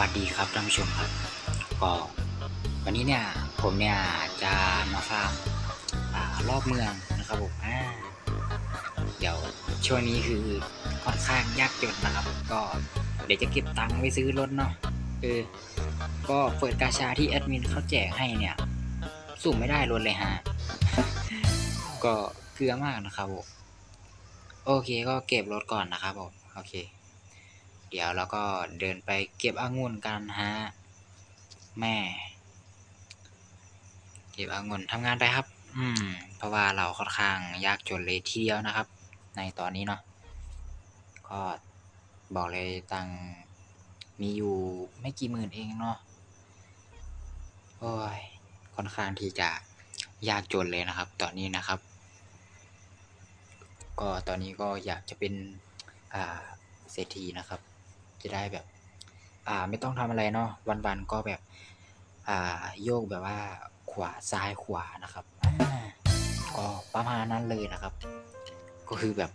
วัสดีครับท่านผู้ชมครับก็วันนี้เนี่ยผมเนี่ยจะมาฟาร์มอ่ารอบเมืองนะครับผมอ่าเดี๋ยวช่วงนี้คือค่อนข้างยากจนนะครับ ก็เดี๋ยวจะเก็บตังค์ไว้ซื้อรถเนาะเออก็เปิดกาชาที่แอดมินเขาแจกให้เนี่ยสุ่มไม่ได้รถเลยฮะก็เกลือมากนะครับผมโอเคก็เก็บรถก่อนนะครับผมโอเค เดี๋ยวเราก็เดินไปเก็บองุ่นกันฮะ แม่ เก็บองุ่นทำงานไปครับ อืม เพราะว่าเราค่อนข้างยากจนเลยทีเดียวนะครับ ในตอนนี้เนาะ ก็บอกเลยตังมีอยู่ไม่กี่หมื่นเองเนาะ โอ้ย ค่อนข้างที่จะยากจนเลยนะครับ ตอนนี้นะครับ ก็ตอนนี้ก็อยากจะเป็นอาเศรษฐีนะครับ จะได้แบบ อ่าไม่ต้องทำอะไรเนาะวันๆก็แบบ อ่าโยกแบบว่าขวาซ้ายขวานะครับก็ประมาณนั้นเลยนะครับ ก็คือแบบ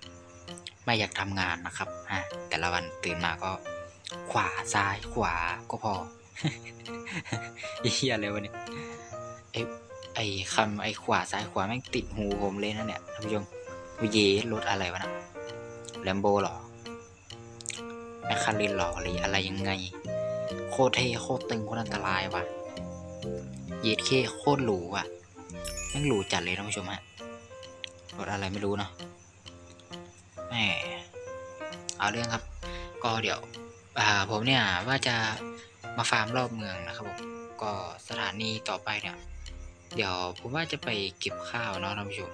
ไม่อยากทำงานนะครับอ่าแต่ละวันตื่นมาก็ขวาซ้ายขวาก็พอเฮียอะไรวะเนี่ยไอไอคำไอขวาซ้ายขวาแม่งติดหูผมเลยนะเนี่ยท่านผู้ชมเยรถอะไรวะนะแลมโบหรอ แมคคาเรนหรอหรืออะไรยังไง โคตรเท่โคตรตึงโคตรอันตรายว่ะเยดเคโคตรหรูอะแม่งหรูจัดเลยท่านผู้ชมฮะรถอะไรไม่รู้เนาะแหมเอาเรื่องครับ ก็เดี๋ยวผมเนี่ยว่าจะมาฟาร์มรอบเมืองนะครับผมก็สถานีต่อไปเนี่ย เดี๋ยวผมว่าจะไปเก็บข้าวเนาะท่านผู้ชม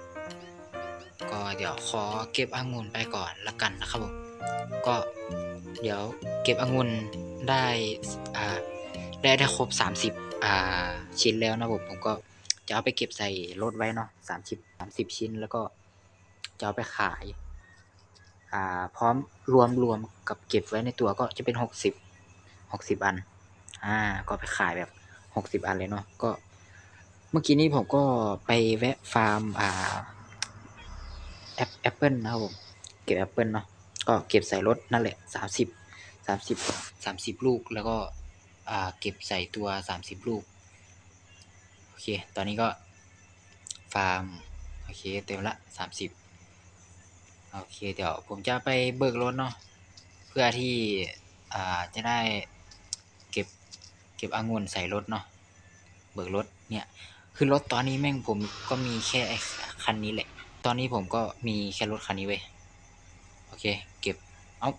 ก็เดี๋ยวขอเก็บองุ่นไปก่อนละกันนะครับผมก็ เดี๋ยวเก็บองุ่นได้อ่าได้ได้ครบ30อ่าชิ้นแล้วนะผมผมก็จะเอาไปเก็บใส่รถไว้เนาะ30 30ชิ้นแล้วก็จะเอาไปขาย อ่า พร้อมรวมรวมกับเก็บไว้ในตัวก็จะเป็น60 60อัน อ่า ก็ไปขายแบบ60อันเลยเนาะก็ เมื่อกี้นี้ผมก็ไปแวะฟาร์ม อ่าแอปแอปเปิลนะครับผม เก็บแอปเปิลเนาะ ก็เก็บใส่รถนั่นแหละสามสิบสามสิบสามสิบลูกแล้วก็เก็บใส่ตัวสามสิบลูก โอเค ตอนนี้ก็ ฟาร์ม โอเค เต็มละสามสิบโอเค เดี๋ยวผมจะไปเบิกรถเนาะเพื่อที่จะได้เก็บเก็บองุ่นใส่รถเนาะเบิกรถเนี่ยคือรถตอนนี้แม่งผมก็มีแค่คันนี้แหละ ตอนนี้ผมก็มีแค่รถคันนี้เว้ย โอเค เก็บ เอา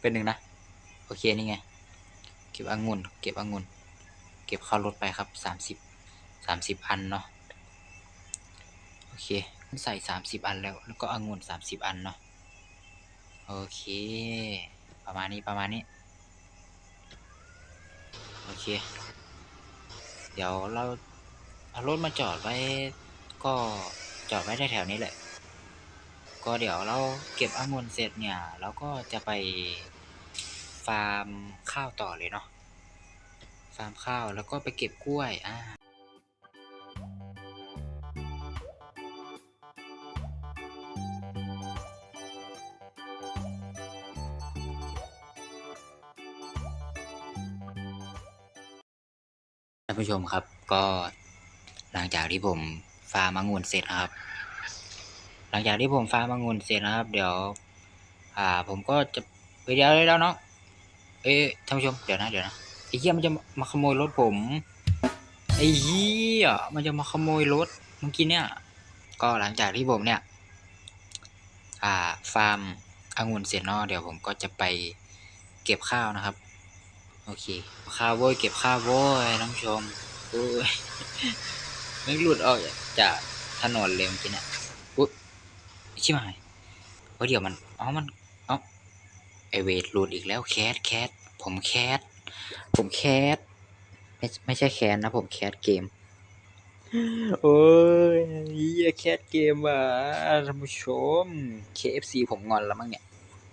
เป็นหนึ่งนะ โอเค นี่ไง เก็บองุ่น เก็บองุ่น เก็บเข้ารถไปครับสามสิบสามสิบอันเนาะ โอเค ใส่สามสิบอันแล้ว แล้วก็องุ่นสามสิบอันเนาะ โอเค ประมาณนี้ ประมาณนี้ โอเค เดี๋ยวเราเอารถมาจอดไว้ ก็จอดไว้แถวๆนี้แหละ ก็เดี๋ยวเราเก็บองุ่นเสร็จเนี่ย เราก็จะไปฟาร์มข้าวต่อเลยเนาะ ฟาร์มข้าวแล้วก็ไปเก็บกล้วย อ่าท่านผู้ชมครับก็หลังจากที่ผมฟาร์มองุ่นเสร็จครับ หลังจากที่ผมฟาร์มองุ่นเสร็จนะครับ เดี๋ยว อ่า ผมก็จะไปเดี๋ยวเลยแล้วเนาะเอ้ยท่านผู้ชมเดี๋ยวนะเดี๋ยวนะไอ้เหี้ยมันจะมาขโมยรถผมไอ้เหี้ยมันจะมาขโมยรถเมื่อกี้เนี่ย ก็หลังจากที่ผมเนี่ย อ่า ฟาร์มองุ่นเสร็จเนาะเดี๋ยวผมก็จะไปเก็บข้าวนะครับ โอเค ข้าวโว้ยเก็บข้าวโว้ยท่านผู้ชมโอ้ยไม่หลุดออกจากถนนเลยเมื่อกี้เนี่ย ชิบหายเฮ้ยเดี๋ยวมันอ๋อมันอ๋อไอเวทหลุดอีกแล้วแคสแคสผมแคสผมแคสไม่ไม่ใช่แคสนะ ผมแคสเกม โอ้ยเฮียแคสเกมว่ะท่านผู้ชม KFC ผมงอนแล้วมั้งเนี่ย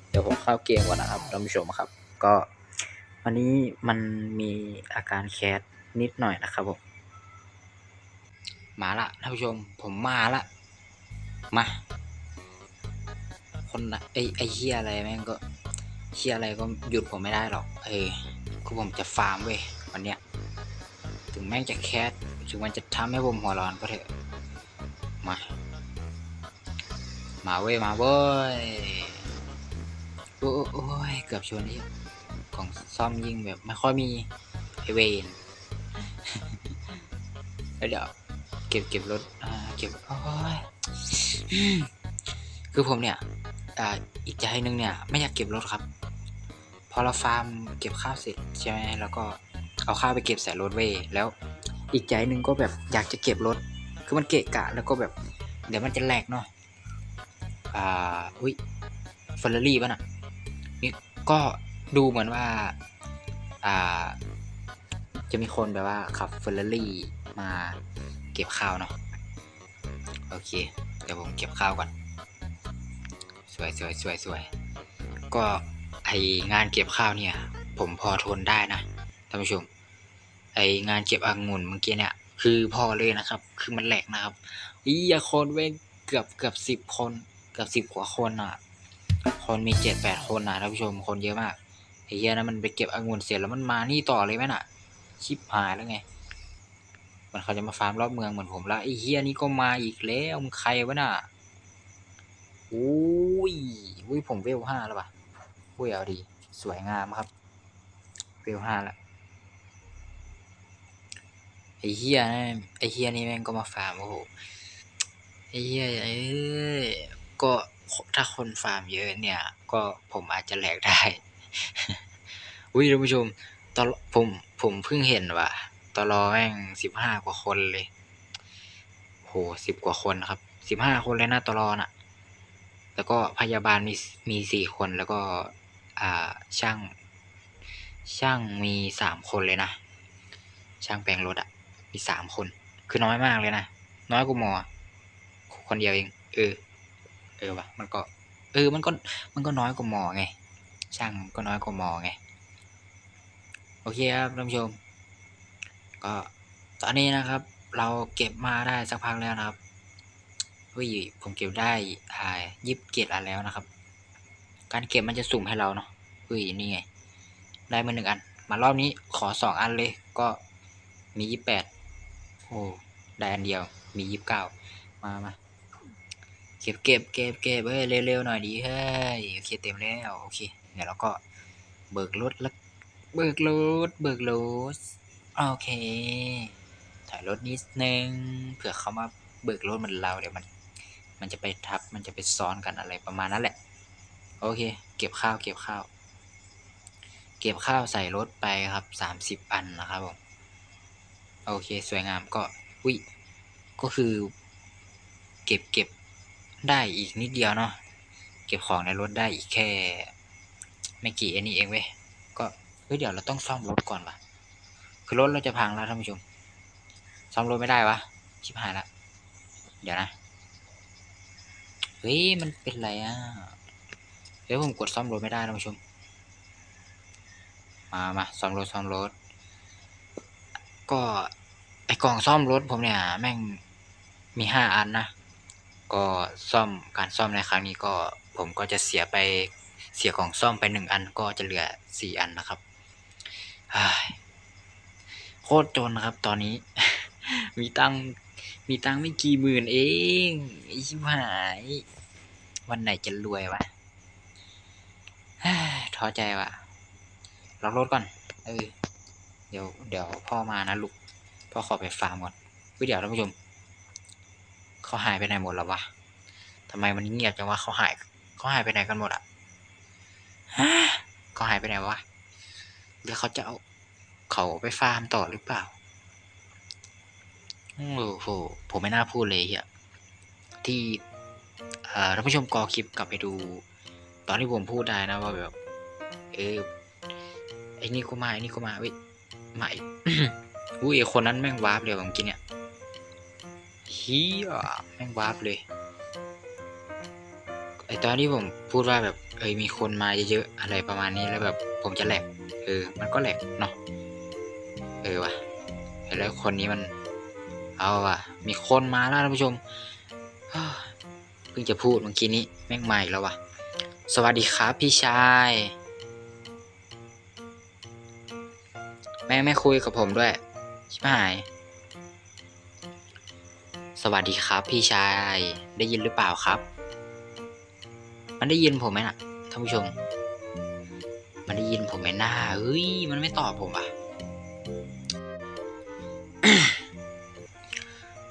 เดี๋ยวผมเข้าเกมก่อนนะครับท่านผู้ชมครับ ก็วันนี้มันมีอาการแคสนิดหน่อยนะครับผมมาละท่านผู้ชม ผมมาละ มา คนไอไอเฮียอะไรแม่งก็เชียอะไรก็หยุดผมไม่ได้หรอก เออคือผมจะฟาร์มเว้ยวันเนี้ยถึงแม่งจะแคสถึงมันจะทำให้ผมหัวร้อนก็เถอะ มา มาเว้ยมาเว้ยโอ้โอ้ยเกือบชนนี่ของซ่อมยิงแบบไม่ค่อยมีไอเวนเดี๋ยวเก็บเก็บรถอ่าเก็บโอ้ยคือผมเนี่ย อีกใจหนึ่งเนี่ยไม่อยากเก็บรถครับ พอเราฟาร์มเก็บข้าวเสร็จใช่ไหมแล้วก็เอาข้าวไปเก็บใส่รถเว้แล้วอีกใจหนึ่งก็แบบอยากจะเก็บรถ คือมันเกะกะ แล้วก็แบบเดี๋ยวมันจะแหลกเนาะอ่าอุ้ยเฟอร์รารี่ป่ะน่ะนี่ก็ดูเหมือนว่าอ่าจะมีคนแบบว่าขับเฟอร์รารี่มาเก็บข้าวเนาะโอเค เดี๋ยวผมเก็บข้าวก่อน สวยสวยสวยสวยก็ไองานเก็บข้าวเนี่ย ผมพอทนได้นะท่านผู้ชม ไองานเก็บองุ่นเมื่อกี้เนี่ยคือพอเลยนะครับ คือมันแหลกนะครับอียคนเว้ยเกือบเกือบสิบคนเกือบสิบกว่าคนอะ คนมีเจ็ดแปดคนนะท่านผู้ชมคนเยอะมากไอ้เหี้ยนะมันไปเก็บองุ่นเสร็จแล้วมันมานี่ต่อเลยไหมน่ะชิบหายแล้วไงมันเขาจะมาฟาร์มรอบเมืองเหมือนผมละไอ้เฮียนี่ก็มาอีกแล้วมึงใครวะน่ะ อุ้ยอุ้ยผมเวลห้าแล้วป่ะอุ้ยเอาดี สวยงามครับ เวลห้าล้วไอเฮียนะไอเฮียนี่แม่งก็มาฟาร์มโอ้โห ไอเฮียเอ้ยก็ถ้าคนฟาร์มเยอะเนี่ย ก็ผมอาจจะแหลกได้ อุ้ยท่านผู้ชม ตอนผมผมเพิ่งเห็นว่าตลอแม่งสิบห้ากว่าคนเลย โหสิบกว่าคนครับสิบห้าคนเลยนะตลอน่ะ แล้วก็พยาบาลมีมีสี่คนแล้วก็อ่าช่าง ช่างมีสามคนเลยนะ ช่างแปลงรถอะมีสามคน คือน้อยมากเลยนะ น้อยกว่าหมอ คนเดียวเอง เออ เออวะมันก็ เออ มันก็ มันก็น้อยกว่าหมอไง ช่างก็น้อยกว่าหมอไง โอเคครับท่านผู้ชม ก็ตอนนี้นะครับ เราเก็บมาได้สักพักแล้วนะครับ เฮ้ยผมเก็บได้อ่ายิบเกตอันแล้วนะครับ การเก็บมันจะสุ่มให้เราเนาะเฮ้ยนี่ไง ได้มาหนึ่งอัน มารอบนี้ขอสองอันเลย ก็มียี่แปดโอ้ได้อันเดียว มียี่สิบเก้ามามาเก็บเก็บเก็บเก็บเฮ้ยเร็วๆหน่อยดีเฮ้ยโอเคเต็มแล้วโอเคเดี๋ยวเราก็เบิกรถแล้วเบิกรถเบิกรถโอเคถอยรถนิดนึงเผื่อเขามาเบิกรถเหมือนเราเดี๋ยวมัน มันจะไปทับ มันจะไปซ้อนกันอะไรประมาณนั้นแหละ โอเค เก็บข้าว เก็บข้าว เก็บข้าวใส่รถไปครับสามสิบอันนะครับผม โอเค สวยงามก็วิก็คือ เก็บเก็บได้อีกนิดเดียวเนาะ เก็บของในรถได้อีกแค่ ไม่กี่อันนี้เองเว้ย ก็เฮ้ยเดี๋ยวเราต้องซ่อมรถก่อนวะคือรถเราจะพังแล้วท่านผู้ชม ซ่อมรถไม่ได้วะ ชิบหายละ เดี๋ยวนะ เฮ้ยมันเป็นไรอะเดี๋ยวผมกดซ่อมรถไม่ได้ท่านผู้ชม มามาซ่อมรถซ่อมรถ ก็ไอกล่องซ่อมรถผมเนี่ยแม่งมีห้าอันนะ ก็ซ่อมการซ่อมในครั้งนี้ก็ผมก็จะเสียไปเสียของซ่อมไปหนึ่งอันก็จะเหลือสี่อันนะครับโคตรจนนะครับ ตอนนี้ มีตั้ง มีตังไม่กี่หมื่นเองไอ้ชิบหาย วันไหนจะรวยวะท้อใจวะล็อกรถก่อน เออ เดี๋ยว เดี๋ยวพ่อมานะลูก พ่อขอไปฟาร์มก่อนเฮ้ยเดี๋ยวท่านผู้ชม เขาหายไปไหนหมดแล้ววะทำไมมันเงียบจังวะเขาหาย เขาหายไปไหนกันหมดอะฮะเขาหายไปไหนวะหรือเขาจะเอาเขาไปฟาร์มต่อหรือเปล่า โอ้โหผมไม่น่าพูดเลยเฮียที่ท่านผู้ชมกอคลิปกลับไปดู ตอนที่ผมพูดได้นะว่าแบบ เออไอ้นี่ก็มาไอ้นี่ก็มาเว้ยมาอีกอุ้ยคนนั้นแม่งวาร์ปเลยเมื่อกี้เนี่ยเฮียแม่งวาร์ปเลยไอตอนที่ผมพูดว่าแบบเอยมีคนมาเยอะๆอะไรประมาณนี้แล้วแบบ ผมจะแหลกเออ มันก็แหลกเนาะเออว่ะแล้วคนนี้มัน เอาว่ะ มีคนมาแล้วท่านผู้ชมเพิ่งจะพูดเมื่อกี้นี้แม่งใหม่แล้วว่ะ สวัสดีครับพี่ชาย แม่ไม่คุยกับผมด้วยชิบหาย สวัสดีครับพี่ชาย ได้ยินหรือเปล่าครับ มันได้ยินผมไหมน่ะท่านผู้ชม มันได้ยินผมไหมหน้าเฮ้ย มันไม่ตอบผมอะ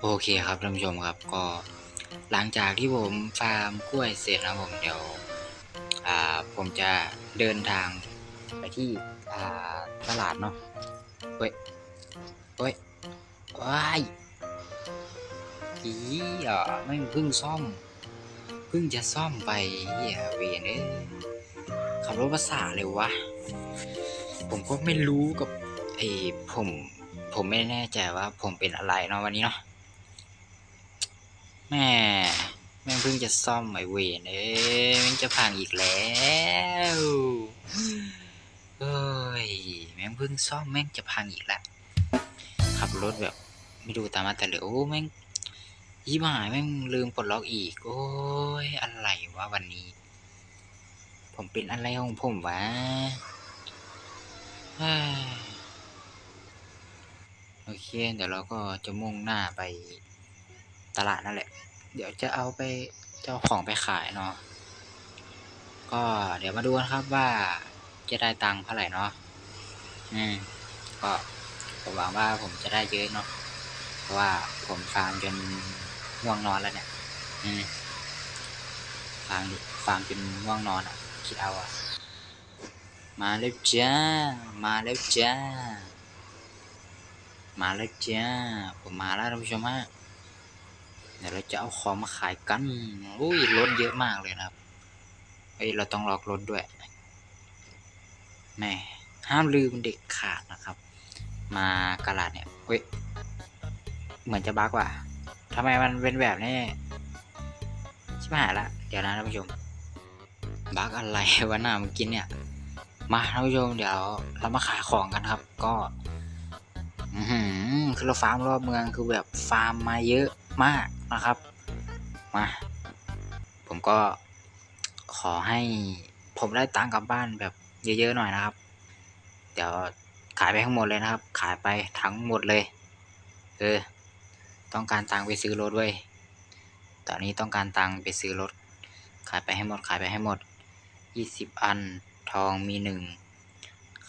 โอเคครับท่านผู้ชมครับก็หลังจากที่ผมฟาร์มกล้วยเสร็จนะผมเดี๋ยวผมจะเดินทางไปที่ตลาดเนาะเฮ้ยเฮ้ยว้ายอีอะไม่เพิ่งซ่อม เพิ่งจะซ่อมไปเฮียเวียนเอ้ยขับรถภาษาเลยวะ ผมก็ไม่รู้กับไอ้ผม ผมไม่แน่ใจว่าผมเป็นอะไรเนาะวันนี้เนาะ แม่แม่งเพิ่งจะซ่อมไอเวนเอ้ยแม่งจะพังอีกแล้วเฮ้ยแม่งเพิ่งซ่อมแม่งจะพังอีกแล้วขับรถแบบ ไม่ดูตามมาแต่เลือโอ้แม่งยี่หมายแม่งลืมปลดล็อกอีก โอ้ยอะไรวะวันนี้ ผมเป็นอะไรของผมวะโอเคเดี๋ยวเราก็จะมุ่งหน้าไป ตลาดนั่นแหละ เดี๋ยวจะเอาไปเจ้าของไปขายเนาะก็เดี๋ยวมาดูนะครับว่าจะได้ตังค์เท่าไหร่เนาะอืมก็ผมหวังว่าผมจะได้เยอะเนาะเพราะว่าผมฟาร์มจนง่วงนอนแล้วเนี่ย อืมฟาร์มฟาร์มจนง่วงนอนอะ คิดเอาอะ มาแล้วจ้า มาแล้วจ้า มาแล้วจ้า ผมมาแล้วท่านผู้ชมฮะ เดี๋ยวเราจะเอาของมาขายกันอุ้ยรถเยอะมากเลยนะครับเฮ้ยเราต้องล็อกรถด้วยแม่ห้ามลืมเด็กขาดนะครับ มากระลาดเนี่ยเฮ้ยเหมือนจะบักว่ะทำไมมันเป็นแบบนี้ชิบหายละเดี๋ยวนะท่านผู้ชมบักอะไรวะหน้าเมื่อกี้เนี่ย มาท่านผู้ชมเดี๋ยวเรามาขายของกันครับ ก็อืคือเราฟาร์มรอบเมืองคือแบบฟาร์มมาเยอะมาก นะครับ มา ผมก็ขอให้ผมได้ตังค์กลับบ้านแบบเยอะๆหน่อยนะครับ เดี๋ยวขายไปทั้งหมดเลยนะครับ ขายไปทั้งหมดเลย เออ ต้องการตังค์ไปซื้อรถเว้ย ตอนนี้ต้องการตังค์ไปซื้อรถ ขายไปให้หมด ขายไปให้หมดยี่สิบอัน ทองมีหนึ่ง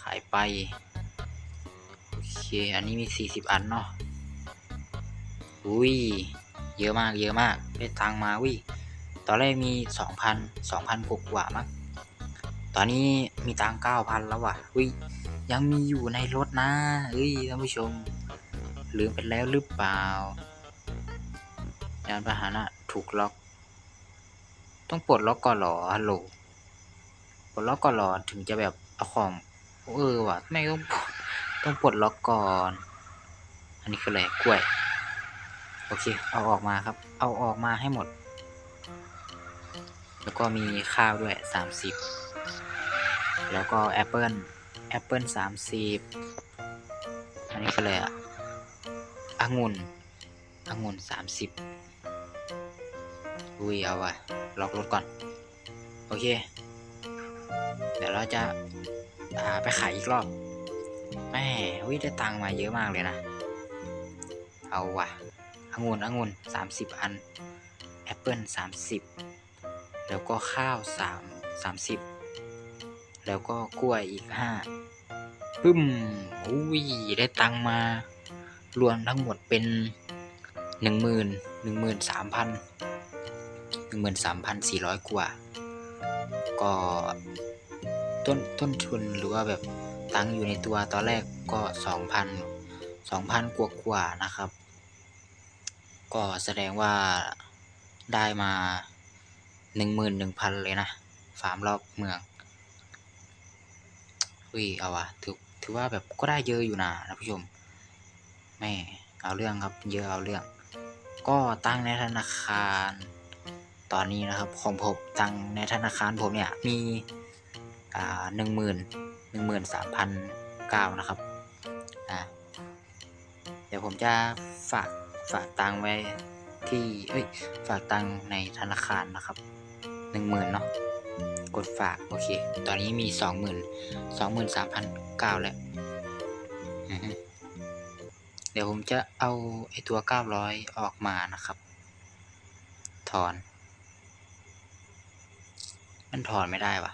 ขายไป โอเค อันนี้มีสี่สิบอันเนาะ อุ้ย เยอะมากเยอะมากได้ตังมาวิตอนแรกมีสองพันสองพันกว่ามั้งตอนนี้มีตังเก้าพันแล้วว่ะอุ้ยยังมีอยู่ในรถนะเอ้ยท่านผู้ชมลืมไปแล้วหรือเปล่ายานพาหนะถูกล็อก ต้องปลดล็อกก่อนหรอฮัลโหลปลดล็อกก่อนหรอถึงจะแบบเอาของเออว่ะไม่ต้องต้องปลดล็อกก่อน อันนี้คืออะไรกล้วย โอเค เอาออกมาครับ เอาออกมาให้หมด แล้วก็มีข้าวด้วยสามสิบแล้วก็แอปเปิลแอปเปิลสามสิบอันนี้คืออะไรอะองุ่นองุ่นสามสิบอุ้ยเอาว่ะล็อกรถก่อน โอเค เดี๋ยวเราจะาไปขายอีกรอบแม่วิได้ตังค์มาเยอะมากเลยนะ เอาว่ะ องุ่นองุ่นสามสิบอันแอปเปิลสามสิบแล้วก็ข้าวสามสามสิบแล้วก็กล้วยอีกห้าปึ้มอุ้ยได้ตังมารวมทั้งหมดเป็นหนึ่งหมื่นหนึ่งหมื่นสามพันหนึ่งหมื่นสามพันสี่ร้อยกว่า ก็ต้นต้นทุนหรือว่าแบบตังอยู่ในตัวตอนแรกก็สองพันสองพันกว่ากว่านะครับ ก็แสดงว่าได้มาหนึ่งหมื่นหนึ่งพันเลยนะ ฟาร์มรอบเมืองอุ้ยเอาวะถือถือว่าแบบก็ได้เยอะอยู่นะท่านผู้ชมแม่เอาเรื่องครับเยอะเอาเรื่อง ก็ตั้งในธนาคาร ตอนนี้นะครับของผมตั้งในธนาคารผมเนี่ยมีอ่าหนึ่งหมื่นหนึ่งหมื่นสามพันเก้านะครับอ่าเดี๋ยวผมจะฝาก ฝากตังไว้ที่เอ้ยฝากตังในธนาคารนะครับหนึ่งหมื่นเนาะกดฝากโอเค ตอนนี้มีสองหมื่นสองหมื่นสามพันเก้าแล้วเดี๋ยวผมจะเอาไอตัวเก้าร้อยออกมานะครับ ถอน มันถอนไม่ได้วะ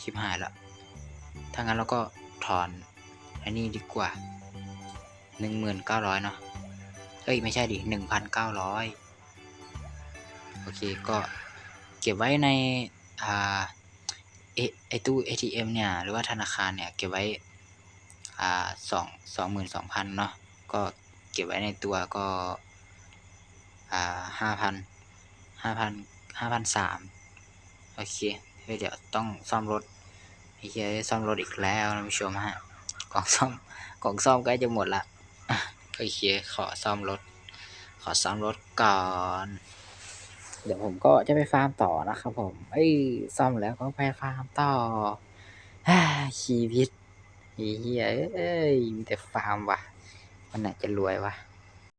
ชิบหายละถ้างั้นเราก็ถอนอันนี้ดีกว่า หนึ่งหมื่นเก้าร้อยเนาะเอ้ยไม่ใช่ดิหนึ่งพันเก้าร้อยโอเคก็เก็บไว้ในอ่าไอตู้ ATM เนี่ยหรือว่าธนาคารเนี่ยเก็บไว้อ่าสองสองหมื่นสองพันเนาะก็เก็บไว้ในตัวก็อ่าห้าพันห้าพันห้าพันสามโอเคเฮ้ยเดี๋ยวต้องซ่อมรถไอ้เหี้ยซ่อมรถอีกแล้วนะผู้ชมฮะกล่องซ่อมกล่องซ่อมใกล้จะหมดละ โอเค ขอซ่อมรถ ขอซ่อมรถก่อน เดี๋ยวผมก็จะไปฟาร์มต่อนะครับผม เอ้ย ซ่อมแล้วก็ไปฟาร์มต่อชีวิตเหี้ยเอ้ย มีแต่ฟาร์มว่ะ มันไหนจะรวยวะ